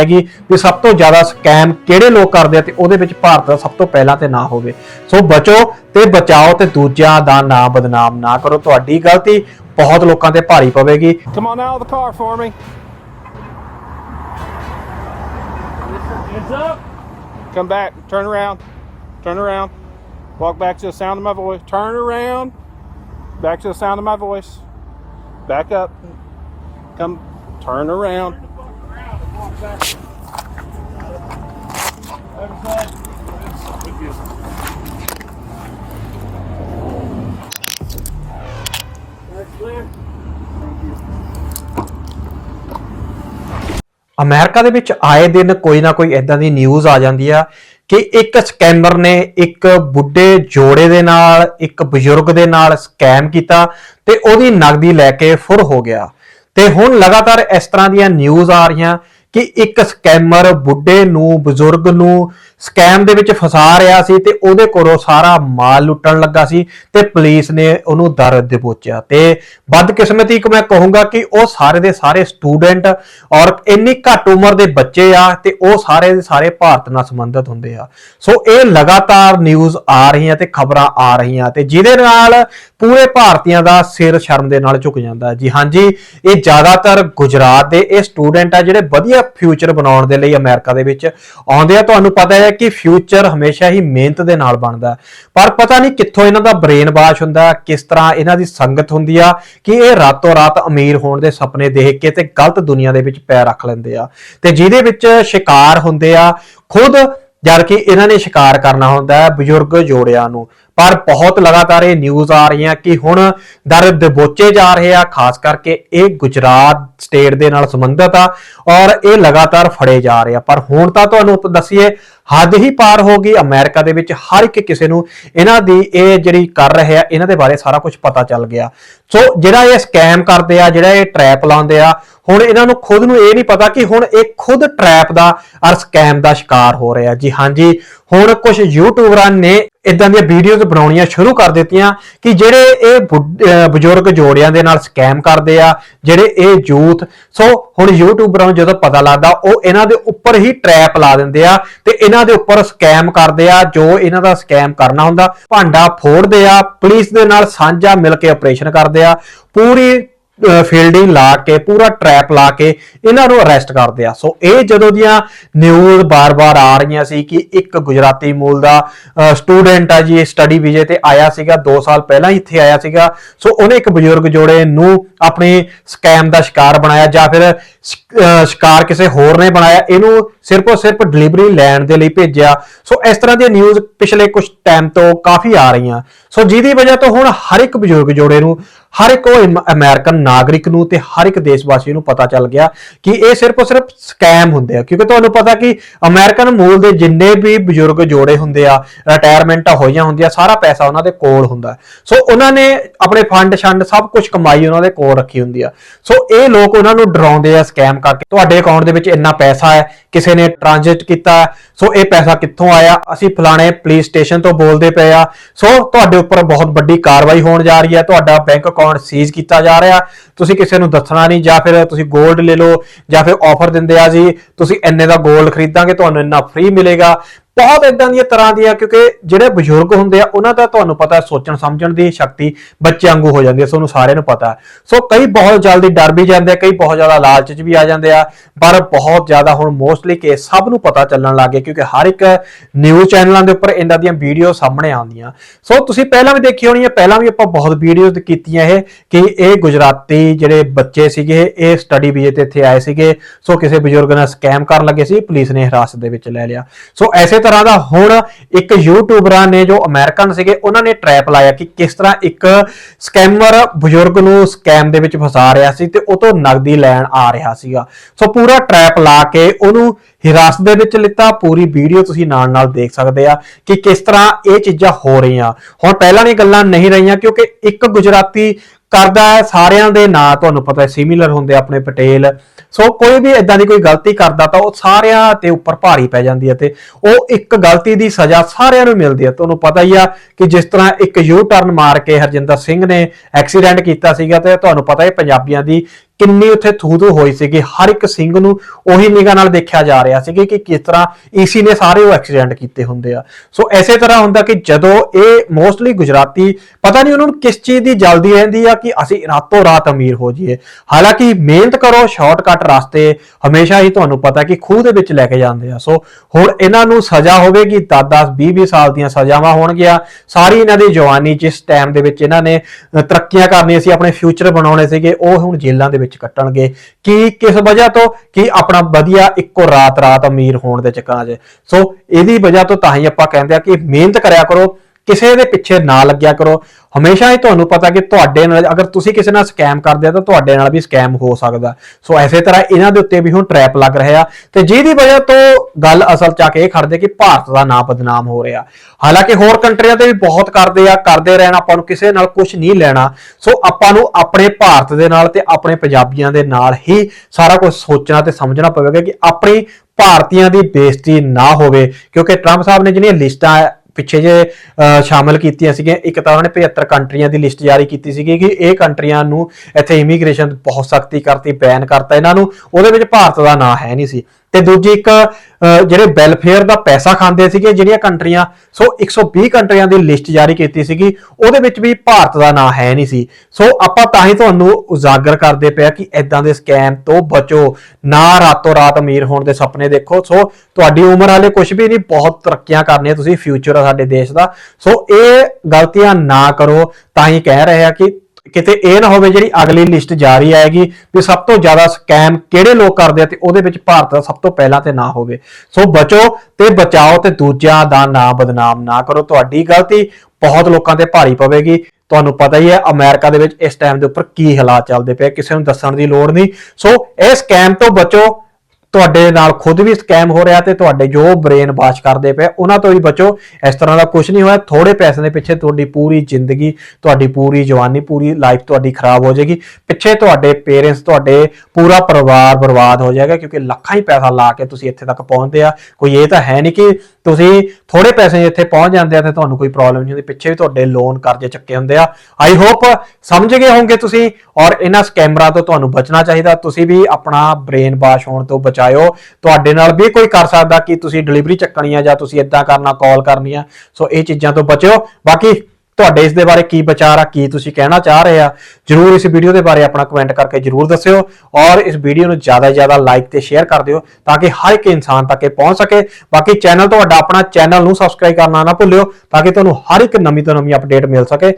ਹੈਗੀ ਵੀ ਸਭ ਤੋਂ ਜ਼ਿਆਦਾ ਸਕੈਮ ਕਿਹੜੇ ਲੋਕ ਕਰਦੇ ਆ ਤੇ ਉਹਦੇ ਵਿੱਚ ਭਾਰਤ ਦਾ ਸਭ ਤੋਂ ਪਹਿਲਾਂ ਤੇ ਨਾ ਹੋਵੇ ਸੋ ਬਚੋ ਤੇ ਬਚਾਓ ਤੇ ਦੂਜਿਆਂ ਦਾ ਨਾਮ ਬਦਨਾਮ ਨਾ ਕਰੋ ਤੁਹਾਡੀ ਗਲਤੀ ਬਹੁਤ ਲੋਕਾਂ ਤੇ ਭਾਰੀ ਪਵੇਗੀ Come on out of the car for me. Hands up. Come back. Turn around. Turn around. Walk back to the sound of my voice. Turn around. Back to the sound of my voice. Back up. Come. Turn around. America ਦੇ ਵਿੱਚ ਆਏ ਦਿਨ ਕੋਈ ਨਾ ਕੋਈ ਇਦਾਂ ਦੀ news ਆ ਜਾਂਦੀ ਆ ਕਿ ਇੱਕ ਸਕੈਮਰ ਨੇ ਇੱਕ ਬੁੱਢੇ ਜੋੜੇ ਦੇ ਨਾਲ, ਇੱਕ ਬਜ਼ੁਰਗ ਦੇ ਨਾਲ ਸਕੈਮ ਕੀਤਾ ਤੇ ਉਹਦੀ ਨਗਦੀ ਲੈ ਕੇ ਫੁਰ ਹੋ ਗਿਆ। ਤੇ ਹੁਣ ਲਗਾਤਾਰ ਇਸ ਤਰ੍ਹਾਂ ਦੀਆਂ ਨਿਊਜ਼ ਆ ਰਹੀਆਂ ਕਿ ਇੱਕ ਸਕੈਮਰ ਬੁੱਢੇ ਨੂੰ ਬਜ਼ੁਰਗ ਨੂੰ ਸਕੈਮ ਦੇ ਵਿੱਚ ਫਸਾ ਰਿਹਾ ਸੀ ਤੇ ਉਹਦੇ ਕੋਲੋਂ ਸਾਰਾ ਮਾਲ ਲੁੱਟਣ ਲੱਗਾ ਸੀ ਤੇ ਪੁਲਿਸ ਨੇ ਉਹਨੂੰ ਦਰਦ ਦੇ ਪੋਚਿਆ। ਤੇ ਬਦਕਿਸਮਤੀ ਕਿ ਮੈਂ ਕਹੂੰਗਾ ਕਿ ਉਹ ਸਾਰੇ ਦੇ ਸਾਰੇ ਸਟੂਡੈਂਟ ਔਰ ਇੰਨੀ ਘੱਟ ਉਮਰ ਦੇ ਬੱਚੇ ਆ ਤੇ ਉਹ ਸਾਰੇ ਦੇ ਸਾਰੇ ਭਾਰਤ ਨਾਲ ਸੰਬੰਧਿਤ ਹੁੰਦੇ ਆ। ਸੋ ਇਹ ਲਗਾਤਾਰ ਨਿਊਜ਼ ਆ ਰਹੀਆਂ ਤੇ ਖਬਰਾਂ ਆ ਰਹੀਆਂ ਤੇ ਜਿਹਦੇ ਨਾਲ ਪੂਰੇ ਭਾਰਤੀਆਂ ਦਾ ਸਿਰ ਸ਼ਰਮ ਦੇ ਨਾਲ ਝੁਕ ਜਾਂਦਾ ਜੀ ਹਾਂਜੀ ਇਹ ਜ਼ਿਆਦਾਤਰ ਗੁਜਰਾਤ ਦੇ ਇਹ ਸਟੂਡੈਂਟ ਆ ਜਿਹੜੇ ਵਧੀਆ ਫਿਊਚਰ ਬਣਾਉਣ ਦੇ ਲਈ ਅਮਰੀਕਾ ਦੇ ਵਿੱਚ ਆਉਂਦੇ ਆ। ਤੁਹਾਨੂੰ ਪਤਾ ਹੈ ਕਿ ਫਿਊਚਰ ਹਮੇਸ਼ਾ ਹੀ ਮਿਹਨਤ ਦੇ ਨਾਲ ਬਣਦਾ ਪਰ ਪਤਾ ਨਹੀਂ ਕਿੱਥੋਂ ਇਹਨਾਂ ਦਾ ਬ੍ਰੇਨ ਵਾਸ਼ ਹੁੰਦਾ ਕਿਸ ਤਰ੍ਹਾਂ ਇਹਨਾਂ ਦੀ ਸੰਗਤ ਹੁੰਦੀ ਆ, ਕਿ ਇਹ ਰਾਤੋਂ ਰਾਤ ਅਮੀਰ ਹੋਣ ਦੇ ਸੁਪਨੇ ਦੇਖ ਕੇ ਤੇ ਗਲਤ ਦੁਨੀਆ ਦੇ ਵਿੱਚ ਪੈਰ ਰੱਖ ਲੈਂਦੇ ਆ। ਤੇ ਜਿਹਦੇ ਵਿੱਚ ਸ਼ਿਕਾਰ ਹੁੰਦੇ ਆ, ਖੁਦ ਜਦ ਕਿ ਇਹਨਾਂ ਨੇ ਸ਼ਿਕਾਰ ਕਰਨਾ ਹੁੰਦਾ ਹੈ ਬਜ਼ੁਰਗ ਜੋੜਿਆਂ ਨੂੰ। ਪਰ ਬਹੁਤ ਲਗਾਤਾਰ ਇਹ ਨਿਊਜ਼ ਆ ਰਹੀਆਂ ਕਿ ਹੁਣ ਦਰ ਦਬੋਚੇ ਜਾ ਰਹੇ ਆ, ਖਾਸ ਕਰਕੇ ਇਹ ਗੁਜਰਾਤ ਸਟੇਟ ਦੇ ਨਾਲ ਸੰਬੰਧਿਤ ਆ ਔਰ ਇਹ ਲਗਾਤਾਰ ਫੜੇ ਜਾ ਰਹੇ ਆ। ਪਰ ਹੁਣ ਤਾਂ ਤੁਹਾਨੂੰ ਦੱਸੀਏ, ਹੱਦ ਹੀ ਪਾਰ ਹੋ ਗਈ ਅਮਰੀਕਾ ਦੇ ਵਿੱਚ। ਹਰ ਇੱਕ ਕਿਸੇ ਨੂੰ ਇਹਨਾਂ ਦੀ ਇਹ ਜਿਹੜੀ ਕਰ ਰਹੇ ਆ, ਇਹਨਾਂ ਦੇ ਬਾਰੇ ਸਾਰਾ ਕੁਝ ਪਤਾ ਚੱਲ ਗਿਆ। ਸੋ ਜਿਹੜਾ ਇਹ ਸਕੈਮ ਕਰਦੇ ਆ, ਜਿਹੜਾ ਇਹ ਟ੍ਰੈਪ ਲਾਉਂਦੇ ਆ, ਹੁਣ ਇਹਨਾਂ ਨੂੰ ਖੁਦ ਨੂੰ ਇਹ ਨਹੀਂ ਪਤਾ ਕਿ ਹੁਣ ਇਹ ਖੁਦ ਟ੍ਰੈਪ ਦਾ ਔਰ ਸਕੈਮ ਦਾ ਸ਼ਿਕਾਰ ਹੋ ਰਹੇ ਆ। ਜੀ ਹਾਂਜੀ ਹੁਣ ਕੁਝ ਯੂਟਿਊਬਰਾਂ ਨੇ ਇਦਾਂ ਦੀਆਂ ਵੀਡੀਓਜ਼ ਬਣਾਉਣੀਆਂ ਸ਼ੁਰੂ ਕਰ ਦਿੱਤੀਆਂ ਕਿ ਜਿਹੜੇ ਇਹ ਬਜ਼ੁਰਗ ਜੋੜਿਆਂ ਦੇ ਨਾਲ ਸਕੈਮ ਕਰਦੇ ਆ, ਜਿਹੜੇ ਇਹ ਯੂਥ ਸੋ ਹੁਣ ਯੂਟਿਊਬਰਾਂ ਨੂੰ ਜਦੋਂ ਪਤਾ ਲੱਗਦਾ, ਉਹ ਇਹਨਾਂ ਦੇ ਉੱਪਰ ਹੀ ਟ੍ਰੈਪ ਲਾ ਦਿੰਦੇ ਆ ਤੇ ਇਹਨਾਂ ਦੇ ਉੱਪਰ ਸਕੈਮ ਕਰਦੇ ਆ, ਜੋ ਇਹਨਾਂ ਦਾ ਸਕੈਮ ਕਰਨਾ ਹੁੰਦਾ, ਭਾਂਡਾ ਫੋੜਦੇ ਆ ਪੁਲਿਸ ਦੇ ਨਾਲ ਸਾਂਝਾ ਮਿਲ ਕੇ ਆਪਰੇਸ਼ਨ ਕਰਦੇ ਆ, ਪੂਰੀ ਫੀਲਡਿੰਗ ਲਾ ਕੇ, ਪੂਰਾ ਟ੍ਰੈਪ ਲਾ ਕੇ ਇਹਨਾਂ ਨੂੰ ਅਰੈਸਟ ਕਰਦੇ ਆ ਸੋ ਇਹ ਜਦੋਂ ਦੀਆਂ ਨਿਊਜ਼ ਬਾਰ-ਬਾਰ ਆ ਰਹੀਆਂ ਸੀ ਕਿ ਇੱਕ ਗੁਜਰਾਤੀ ਮੂਲ ਦਾ ਸਟੂਡੈਂਟ ਆ ਜੀ, ਇਹ ਸਟੱਡੀ ਵੀਜ਼ੇ ਤੇ ਆਇਆ ਸੀਗਾ 2 ਸਾਲ ਪਹਿਲਾਂ ਹੀ ਇੱਥੇ ਆਇਆ ਸੀਗਾ। ਸੋ ਉਹਨੇ ਇੱਕ ਬਜ਼ੁਰਗ ਜੋੜੇ ਨੂੰ ਆਪਣੇ ਸਕੈਮ ਦਾ ਸ਼ਿਕਾਰ ਬਣਾਇਆ ਜਾਂ ਫਿਰ ਸ਼ਿਕਾਰ ਕਿਸੇ ਹੋਰ ਨੇ ਬਣਾਇਆ, ਇਹਨੂੰ ਸਿਰਫ ਔਰ ਸਿਰਫ ਡਿਲੀਵਰੀ ਲੈਣ ਦੇ ਲਈ ਭੇਜਿਆ। ਸੋ ਇਸ ਤਰ੍ਹਾਂ ਦੀਆਂ ਨਿਊਜ਼ ਪਿਛਲੇ ਕੁਝ ਟਾਈਮ ਤੋਂ ਕਾਫੀ ਆ ਰਹੀਆਂ। ਸੋ ਜਿਹਦੀ ਵਜ੍ਹਾ ਤੋਂ ਹੁਣ ਹਰ ਇੱਕ ਬਜ਼ੁਰਗ ਜੋੜੇ ਨੂੰ, ਹਰ ਇੱਕ ਉਹ ਅਮ- ਅਮਰੀਕਨ ਨਾਗਰਿਕ ਨੂੰ ਤੇ ਹਰ ਇੱਕ ਦੇਸ਼ ਵਾਸੀ ਨੂੰ ਪਤਾ ਚੱਲ ਗਿਆ ਕਿ ਇਹ ਸਿਰਫ ਔਰ ਸਿਰਫ ਸਕੈਮ ਹੁੰਦੇ ਆ। ਕਿਉਂਕਿ ਤੁਹਾਨੂੰ ਪਤਾ ਕਿ ਅਮਰੀਕਨ ਮੂਲ ਦੇ ਜਿੰਨੇ ਵੀ ਬਜ਼ੁਰਗ ਜੋੜੇ ਹੁੰਦੇ ਆ ਰਿਟਾਇਰਮੈਂਟਾਂ ਹੋਈਆਂ ਹੁੰਦੀਆਂ, ਸਾਰਾ ਪੈਸਾ ਉਹਨਾਂ ਦੇ ਕੋਲ ਹੁੰਦਾ। ਸੋ ਉਹਨਾਂ ਨੇ ਆਪਣੇ ਫੰਡ ਛੰਡ ਸਭ ਕੁਝ ਕਮਾਈ ਉਹਨਾਂ ਦੇ ਕੋਲ ਰੱਖੀ ਹੁੰਦੀ ਆ। ਸੋ ਇਹ ਲੋਕ ਉਹਨਾਂ ਨੂੰ ਡਰਾਉਂਦੇ ਆ ਸਕੈਮ ਕਰਕੇ ਤੁਹਾਡੇ ਅਕਾਊਂਟ ਦੇ ਵਿੱਚ ਇੰਨਾ ਪੈਸਾ ਹੈ ਕਿਸੇ ਨੇ ਟ੍ਰਾਂਜ਼ਿਟ ਕੀਤਾ ਹੈ, ਸੋ ਇਹ ਪੈਸਾ ਕਿੱਥੋਂ ਆਇਆ? ਅਸੀਂ ਫਲਾਣੇ ਪੁਲਿਸ ਸਟੇਸ਼ਨ ਤੋਂ ਬੋਲਦੇ ਪਏ ਆ ਸੋ ਤੁਹਾਡੇ ਉੱਪਰ ਬਹੁਤ ਵੱਡੀ ਕਾਰਵਾਈ ਹੋਣ ਜਾ ਰਹੀ ਹੈ ਤੁਹਾਡਾ ਬੈਂਕ ਅਕਾਊਂਟ ਸੀਜ਼ ਕੀਤਾ ਜਾ ਰਿਹਾ ਤੁਸੀਂ ਕਿਸੇ ਨੂੰ ਦੱਸਣਾ ਨਹੀਂ ਜਾਂ ਫਿਰ ਤੁਸੀਂ 골ਡ ਲੈ ਲਓ ਜਾਂ ਫਿਰ ਆਫਰ ਦਿੰਦੇ ਆ ਜੀ ਤੁਸੀਂ ਇੰਨੇ ਦਾ 골ਡ ਖਰੀਦਾਂਗੇ ਤੁਹਾਨੂੰ ਇੰਨਾ ਫ੍ਰੀ ਮਿਲੇਗਾ। ਬਹੁਤ ਇਦਾਂ ਦੀਆਂ ਤਰ੍ਹਾਂ ਦੀਆਂ, ਕਿਉਂਕਿ ਜਿਹੜੇ ਬਜ਼ੁਰਗ ਹੁੰਦੇ ਆ, ਉਹਨਾਂ ਦਾ ਤੁਹਾਨੂੰ ਪਤਾ ਸੋਚਣ ਸਮਝਣ ਦੀ ਸ਼ਕਤੀ ਬੱਚਿਆਂ ਵਾਂਗੂ ਹੋ ਜਾਂਦੀ ਹੈ ਤੁਹਾਨੂੰ ਸਾਰਿਆਂ ਨੂੰ ਪਤਾ ਸੋ ਕਈ ਬਹੁਤ ਜਲਦੀ ਡਰ ਵੀ ਜਾਂਦੇ ਆ, ਕਈ ਬਹੁਤ ਜ਼ਿਆਦਾ ਲਾਲਚ 'ਚ ਵੀ ਆ ਜਾਂਦੇ ਆ, ਪਰ ਬਹੁਤ ਜ਼ਿਆਦਾ ਹੁਣ ਮੋਸਟਲੀ ਕੇਸ ਸਭ ਨੂੰ ਪਤਾ ਚੱਲਣ ਲੱਗ ਗਿਆ, ਕਿਉਂਕਿ ਹਰ ਇੱਕ ਨਿਊਜ਼ ਚੈਨਲਾਂ ਦੇ ਉੱਪਰ ਇਹਨਾਂ ਦੀਆਂ ਵੀਡੀਓ ਸਾਹਮਣੇ ਆਉਂਦੀਆਂ। ਸੋ ਤੁਸੀਂ ਪਹਿਲਾਂ ਵੀ ਦੇਖੀ ਹੋਣੀ ਹੈ, ਪਹਿਲਾਂ ਵੀ ਆਪਾਂ ਬਹੁਤ ਵੀਡੀਓਜ਼ ਕੀਤੀਆਂ ਇਹ, ਕਿ ਇਹ ਗੁਜਰਾਤੀ ਜਿਹੜੇ ਬੱਚੇ ਸੀਗੇ, ਇਹ ਸਟੱਡੀ ਵੀਜ਼ੇ ਤੇ ਇੱਥੇ ਆਏ ਸੀਗੇ। ਸੋ ਕਿਸੇ ਬਜ਼ੁਰਗ ਨਾਲ ਸਕੈਮ ਕਰਨ ਲੱਗੇ ਸੀ, ਪੁਲਿਸ ਨੇ ਹਿਰਾਸਤ ਦੇ ਵਿੱਚ ਲੈ ਲਿਆ। ਸੋ ਐਸੇ ਤਰ੍ਹਾਂ ਦਾ ਹੁਣ ਇੱਕ ਯੂਟਿਊਬਰਾਂ ਨੇ ਜੋ ਅਮਰੀਕਨ ਸੀਗੇ, ਉਹਨਾਂ ਨੇ ਟ੍ਰੈਪ ਲਾਇਆ ਕਿ ਕਿਸ ਤਰ੍ਹਾਂ ਇੱਕ ਸਕੈਮਰ ਬਜ਼ੁਰਗ ਨੂੰ ਸਕੈਮ ਦੇ ਵਿੱਚ ਫਸਾ ਰਿਹਾ ਸੀ ਤੇ ਉਹ ਤੋਂ ਨਗਦੀ ਲੈਣ ਆ ਰਿਹਾ ਸੀਗਾ। ਸੋ ਪੂਰਾ ਟ੍ਰੈਪ ਲਾ ਕੇ ਉਹਨੂੰ ਹਿਰਾਸਤ ਦੇ ਵਿੱਚ ਲਿੱਤਾ। ਪੂਰੀ ਵੀਡੀਓ ਤੁਸੀਂ ਨਾਲ ਨਾਲ ਦੇਖ ਸਕਦੇ ਆ ਕਿ ਕਿਸ ਤਰ੍ਹਾਂ ਇਹ ਚੀਜ਼ਾਂ ਹੋ ਰਹੀਆਂ। ਹੁਣ ਪਹਿਲਾਂ ਨਹੀਂ ਗੱਲਾਂ ਨਹੀਂ ਰਹੀਆਂ, ਕਿਉਂਕਿ ਇੱਕ ਗੁਜਰਾਤੀ ਕਰਦਾ ਹੈ, ਸਾਰਿਆਂ ਦੇ ਨਾਂ ਤੁਹਾਨੂੰ ਪਤਾ ਹੈ ਸਿਮਿਲਰ ਹੁੰਦੇ ਆਪਣੇ ਪਟੇਲ। ਸੋ ਕੋਈ ਵੀ ਇਦਾਂ ਦੀ ਕੋਈ ਗਲਤੀ ਕਰਦਾ ਤਾਂ ਉਹ ਸਾਰਿਆਂ ਤੇ ਉੱਪਰ ਭਾਰੀ ਪੈ ਜਾਂਦੀ ਹੈ ਤੇ ਉਹ ਇੱਕ ਗਲਤੀ ਦੀ ਸਜ਼ਾ ਸਾਰਿਆਂ ਨੂੰ ਮਿਲਦੀ ਹੈ। ਤੁਹਾਨੂੰ ਪਤਾ ਹੀ ਆ ਕਿ ਜਿਸ ਤਰ੍ਹਾਂ ਇੱਕ ਯੂ ਟਰਨ ਮਾਰ ਕੇ ਹਰਜਿੰਦਰ ਸਿੰਘ ਨੇ ਐਕਸੀਡੈਂਟ ਕੀਤਾ ਸੀਗਾ ਤੇ ਤੁਹਾਨੂੰ ਪਤਾ ਹੈ ਪੰਜਾਬੀਆਂ ਦੀ ਕਿੰਨੀ ਉੱਥੇ ਥੂ ਥੂ ਹੋਈ ਸੀਗੀ, ਹਰ ਇੱਕ ਸਿੰਘ ਨੂੰ ਉਹੀ ਨਿਗਾਹ ਨਾਲ ਦੇਖਿਆ ਜਾ ਰਿਹਾ ਸੀ ਕਿ ਕਿਸ ਤਰ੍ਹਾਂ ਈਸੀ ਨੇ ਸਾਰੇ ਉਹ ਐਕਸੀਡੈਂਟ ਕੀਤੇ ਹੁੰਦੇ ਆ। ਸੋ ਐਸੇ ਤਰ੍ਹਾਂ ਹੁੰਦਾ ਕਿ ਜਦੋਂ ਇਹ ਮੋਸਟਲੀ ਗੁਜਰਾਤੀ, ਪਤਾ ਨਹੀਂ ਉਹਨਾਂ ਨੂੰ ਕਿਸ ਚੀਜ਼ ਦੀ ਜਲਦੀ ਰਹਿੰਦੀ ਆ ਕਿ ਅਸੀਂ ਰਾਤੋਂ ਰਾਤ ਅਮੀਰ ਹੋ ਜਾਈਏ। ਹਾਲਾਂਕਿ ਮਿਹਨਤ ਕਰੋ ਸ਼ਾਰਟਕਟ ਰਸਤੇ ਹਮੇਸ਼ਾ ਹੀ ਤੁਹਾਨੂੰ ਪਤਾ ਕਿ ਖੂਹ ਦੇ ਵਿੱਚ ਲੈ ਕੇ ਜਾਂਦੇ ਆ। ਸੋ ਹੁਣ ਇਹਨਾਂ ਨੂੰ ਸਜ਼ਾ ਹੋਵੇਗੀ 10-10 20-20 ਸਾਲ ਦੀਆਂ ਸਜ਼ਾਵਾਂ ਹੋਣਗੀਆਂ। ਸਾਰੀ ਇਹਨਾਂ ਦੀ ਜਵਾਨੀ ਜਿਸ ਟਾਈਮ ਦੇ ਵਿੱਚ ਇਹਨਾਂ ਨੇ ਤਰੱਕੀਆਂ ਕਰਨੀਆਂ ਸੀ, ਆਪਣੇ ਫਿਊਚਰ ਬਣਾਉਣੇ ਸੀਗੇ, ਉਹ ਹੁਣ ਜੇਲ੍ਹਾਂ ਦੇ ਵਿੱਚ ਕੱਟਣਗੇ? ਕੀ, ਕਿਸ ਵਜ੍ਹਾ ਤੋਂ? ਕਿ ਆਪਣਾ ਵਧੀਆ ਇੱਕੋ ਰਾਤ ਰਾਤ ਅਮੀਰ ਹੋਣ ਦੇ ਚੱਕਰਾਂ 'ਚ? ਸੋ ਇਹਦੀ ਵਜ੍ਹਾ ਤੋਂ ਤਾਂ ਹੀ ਆਪਾਂ ਕਹਿੰਦੇ ਆ ਕਿ ਮਿਹਨਤ ਕਰਿਆ ਕਰੋ। ਕਿਸੇ ਦੇ ਪਿੱਛੇ ਨਾ ਲੱਗਿਆ ਕਰੋ। ਹਮੇਸ਼ਾ ਹੀ ਤੁਹਾਨੂੰ ਪਤਾ ਕਿ ਤੁਹਾਡੇ ਨਾਲ, ਅਗਰ ਤੁਸੀਂ ਕਿਸੇ ਨਾਲ ਸਕੈਮ ਕਰਦੇ ਆ ਤਾਂ ਤੁਹਾਡੇ ਨਾਲ ਵੀ ਸਕੈਮ ਹੋ ਸਕਦਾ। ਸੋ ਐਸੇ ਤਰ੍ਹਾਂ ਇਹਨਾਂ ਦੇ ਉੱਤੇ ਵੀ ਹੁਣ ਟ੍ਰੈਪ ਲੱਗ ਰਿਹਾ ਤੇ ਜਿਹਦੀ ਵਜ੍ਹਾ ਤੋਂ ਗੱਲ ਅਸਲ ਚ ਆ ਕੇ ਇਹ ਖੜਦੇ ਕਿ ਭਾਰਤ ਦਾ ਨਾਂ ਬਦਨਾਮ ਹੋ ਰਿਹਾ। ਹਾਲਾਂਕਿ ਹੋਰ ਕੰਟਰੀਆਂ ਤੇ ਵੀ ਬਹੁਤ ਕਰਦੇ ਆ, ਕਰਦੇ ਰਹਿਣ, ਆਪਾਂ ਨੂੰ ਕਿਸੇ ਨਾਲ ਕੁਝ ਨਹੀਂ ਲੈਣਾ। ਸੋ ਆਪਾਂ ਨੂੰ ਆਪਣੇ ਭਾਰਤ ਦੇ ਨਾਲ ਤੇ ਆਪਣੇ ਪੰਜਾਬੀਆਂ ਦੇ ਨਾਲ ਹੀ ਸਾਰਾ ਕੁਝ ਸੋਚਣਾ ਤੇ ਸਮਝਣਾ ਪਵੇਗਾ ਕਿ ਆਪਣੀ ਭਾਰਤੀਆਂ ਦੀ ਬੇਇੱਜ਼ਤੀ ਨਾ ਹੋਵੇ। ਕਿਉਂਕਿ ਟਰੰਪ ਸਾਹਿਬ ਨੇ ਜਿਹੜੀਆਂ ਲਿਸਟਾਂ ਪਿੱਛੇ ਜੇ ਅਹ, ਸ਼ਾਮਲ ਕੀਤੀਆਂ ਸੀਗੀਆਂ ਇੱਕ ਤਾਂ ਉਹਨਾਂ ਨੇ 75 ਕੰਟਰੀਆਂ ਦੀ ਲਿਸਟ ਜਾਰੀ ਕੀਤੀ ਸੀਗੀ ਕਿ ਇਹ ਕੰਟਰੀਆਂ ਨੂੰ ਇੱਥੇ ਇਮੀਗ੍ਰੇਸ਼ਨ ਬਹੁਤ ਸਖਤੀ ਕਰਤੀ ਬੈਨ ਕਰਤਾ ਇਹਨਾਂ ਨੂੰ। ਉਹਦੇ ਵਿੱਚ ਭਾਰਤ ਦਾ ਨਾਂ ਹੈ ਨਹੀਂ ਸੀ। ਤੇ ਦੂਜੀ ਇੱਕ ਜਿਹੜੇ ਵੈਲਫੇਅਰ ਦਾ ਪੈਸਾ ਖਾਂਦੇ ਸੀਗੇ ਜਿਹੜੀਆਂ ਕੰਟਰੀਆਂ, ਸੋ 120 ਕੰਟਰੀਆਂ ਦੀ ਲਿਸਟ ਜਾਰੀ ਕੀਤੀ ਸੀਗੀ, ਉਹਦੇ ਵਿੱਚ ਵੀ ਭਾਰਤ ਦਾ ਨਾਂ ਹੈ ਨਹੀਂ ਸੀ। ਸੋ ਆਪਾਂ ਤਾਂ ਹੀ ਤੁਹਾਨੂੰ ਉਜਾਗਰ ਕਰਦੇ ਪਿਆ ਕਿ ਇਦਾਂ ਦੇ ਸਕੈਮ ਤੋਂ ਬਚੋ, ਨਾ ਰਾਤੋਂ ਰਾਤ ਅਮੀਰ ਹੋਣ ਦੇ ਸੁਪਨੇ ਦੇਖੋ। ਸੋ ਤੁਹਾਡੀ ਉਮਰ ਹਾਲੇ ਕੁਝ ਵੀ ਨਹੀਂ, ਬਹੁਤ ਤਰੱਕੀਆਂ ਕਰਨੀਆਂ ਤੁਸੀਂ ਫਿਊਚਰ ਆ ਸਾਡੇ ਦੇਸ਼ ਦਾ। ਸੋ ਇਹ ਗਲਤੀਆਂ ਨਾ ਕਰੋ, ਤਾਂ ਹੀ ਕਹਿ ਰਹੇ ਆ ਕਿ ਕਿਤੇ ਇਹ ਨਾ ਹੋਵੇ ਜਿਹੜੀ ਅਗਲੀ ਲਿਸਟ ਜਾਰੀ ਆਏਗੀ ਵੀ ਸਭ ਤੋਂ ਜ਼ਿਆਦਾ ਸਕੈਮ ਕਿਹੜੇ ਲੋਕ ਕਰਦੇ ਆ ਤੇ ਉਹਦੇ ਵਿੱਚ ਭਾਰਤ ਦਾ ਸਭ ਤੋਂ ਪਹਿਲਾਂ ਤੇ ਨਾ ਹੋਵੇ। ਸੋ ਬਚੋ ਤੇ ਬਚਾਓ ਤੇ ਦੂਜਿਆਂ ਦਾ ਨਾਂ ਬਦਨਾਮ ਨਾ ਕਰੋ। ਤੁਹਾਡੀ ਗਲਤੀ ਬਹੁਤ ਲੋਕਾਂ ਤੇ ਭਾਰੀ ਪਵੇਗੀ। ਤੁਹਾਨੂੰ ਪਤਾ ਹੀ ਹੈ ਅਮਰੀਕਾ ਦੇ ਵਿੱਚ ਇਸ ਟਾਈਮ ਦੇ ਉੱਪਰ ਕੀ ਹਾਲਾਤ ਚੱਲਦੇ ਪਏ। ਕਿਸੇ ਨੂੰ ਦੱਸਣ ਦੀ ਲੋੜ ਨਹੀਂ। ਸੋ ਇਹ ਸਕੈਮ ਤੋਂ ਬਚੋ। ਤੁਹਾਡੇ ਨਾਲ ਖੁਦ ਵੀ ਸਕੈਮ ਹੋ ਰਿਹਾ ਤੇ ਤੁਹਾਡੇ ਜੋ ਬ੍ਰੇਨ ਵਾਸ਼ ਕਰਦੇ ਪਏ ਉਹਨਾਂ ਤੋਂ ਵੀ ਬਚੋ। ਇਸ ਤਰ੍ਹਾਂ ਦਾ ਕੁਝ ਨਹੀਂ ਹੋਇਆ। ਥੋੜੇ ਪੈਸੇ ਦੇ ਪਿੱਛੇ ਤੁਹਾਡੀ ਪੂਰੀ ਜ਼ਿੰਦਗੀ, ਤੁਹਾਡੀ ਪੂਰੀ ਜਵਾਨੀ, ਪੂਰੀ ਲਾਈਫ ਤੁਹਾਡੀ ਖਰਾਬ ਹੋ ਜਾਏਗੀ। ਪਿੱਛੇ ਤੁਹਾਡੇ ਪੇਰੈਂਟਸ ਤੁਹਾਡੇ ਪੂਰਾ ਪਰਿਵਾਰ ਬਰਬਾਦ ਹੋ ਜਾਏਗਾ ਕਿਉਂਕਿ ਲੱਖਾਂ ਹੀ ਪੈਸਾ ਲਾ ਕੇ ਤੁਸੀਂ ਇੱਥੇ ਤੱਕ ਪਹੁੰਚਦੇ ਆ। ਕੋਈ ਇਹ ਤਾਂ ਹੈ ਨਹੀਂ ਕਿ ਤੁਸੀਂ ਥੋੜੇ ਪੈਸੇ ਇੱਥੇ ਪਹੁੰਚ ਜਾਂਦੇ ਆ ਤੇ ਤੁਹਾਨੂੰ ਕੋਈ ਪ੍ਰੋਬਲਮ ਨਹੀਂ ਹੁੰਦੀ। ਪਿੱਛੇ ਵੀ ਤੁਹਾਡੇ ਲੋਨ ਕਰਜ਼ੇ ਚੱਕੇ ਹੁੰਦੇ ਆ। ਆਈ ਹੋਪ ਸਮਝ ਗਏ ਹੋਵੋਗੇ ਤੁਸੀਂ ਔਰ ਇਹਨਾਂ ਸਕੈਮਰਾਂ ਤੋਂ ਤੁਹਾਨੂੰ ਬਚਣਾ ਚਾਹੀਦਾ। ਤੁਸੀਂ ਵੀ ਆਪਣਾ ਬ੍ਰੇਨ ਵਾਸ਼ ਹੋਣ ਤੋਂ ਬਚ। ਬਚਾਇਓ ਤੁਹਾਡੇ ਨਾਲ ਵੀ ਕੋਈ ਕਰ ਸਕਦਾ ਕਿ ਤੁਸੀਂ ਡਿਲੀਵਰੀ ਚੱਕਣੀ ਆ ਜਾਂ ਤੁਸੀਂ ਇਦਾਂ ਕਰਨਾ ਕਾਲ ਕਰਨੀ ਆ। ਸੋ ਇਹ ਚੀਜ਼ਾਂ ਤੋਂ ਬਚਿਓ। ਬਾਕੀ ਤੁਹਾਡੇ ਇਸ ਦੇ ਬਾਰੇ ਕੀ ਵਿਚਾਰ ਆ, ਕੀ ਤੁਸੀਂ ਕਹਿਣਾ ਚਾਹ ਰਹੇ ਆ, ਜਰੂਰ ਇਸ ਵੀਡੀਓ ਦੇ ਬਾਰੇ ਆਪਣਾ ਕਮੈਂਟ ਕਰਕੇ ਜਰੂਰ ਦੱਸਿਓ। ਔਰ ਇਸ ਵੀਡੀਓ ਨੂੰ ਜ਼ਿਆਦਾ ਤੋਂ ਜ਼ਿਆਦਾ ਲਾਈਕ ਤੇ ਸ਼ੇਅਰ ਕਰ ਦਿਓ ਤਾਂ ਕਿ ਹਰ ਇੱਕ ਇਨਸਾਨ ਤੱਕ ਇਹ ਪਹੁੰਚ ਸਕੇ। ਬਾਕੀ ਚੈਨਲ ਤੁਹਾਡਾ ਆਪਣਾ ਚੈਨਲ ਨੂੰ ਸਬਸਕ੍ਰਾਈਬ ਕਰਨਾ ਨਾ ਭੁੱਲਿਓ ਤਾਂ ਕਿ ਤੁਹਾਨੂੰ ਹਰ ਇੱਕ ਨਵੀਂ ਤੋਂ ਨਵੀਂ ਅਪਡੇਟ ਮਿਲ ਸਕੇ।